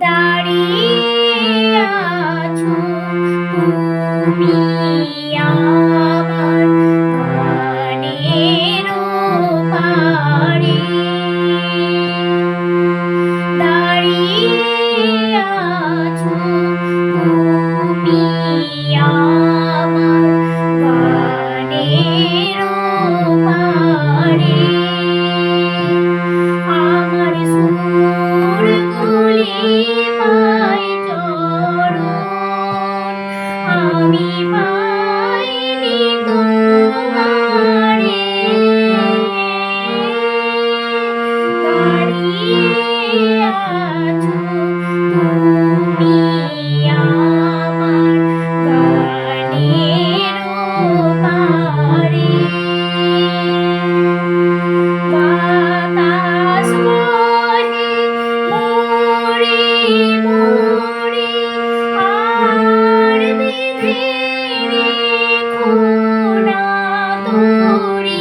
দাঁড়িয়ে আছো তুমি আমার মনের পারে দাঁড়িয়ে আছো তুমি আমার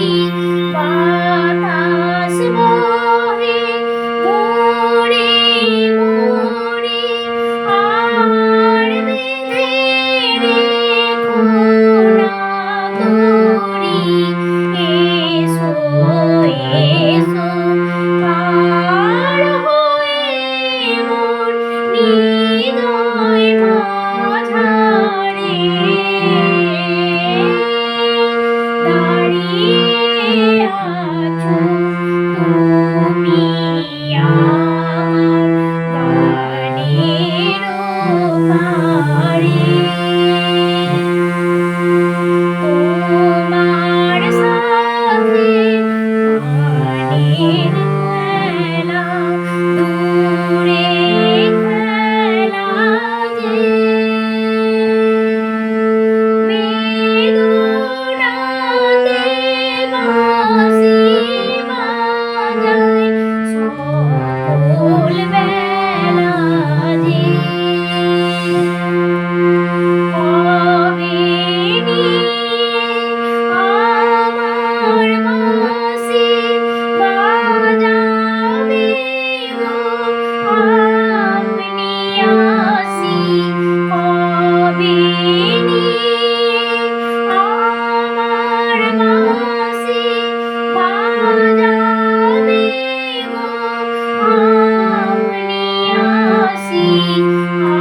Bye. Mm-hmm.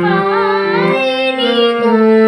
白的骨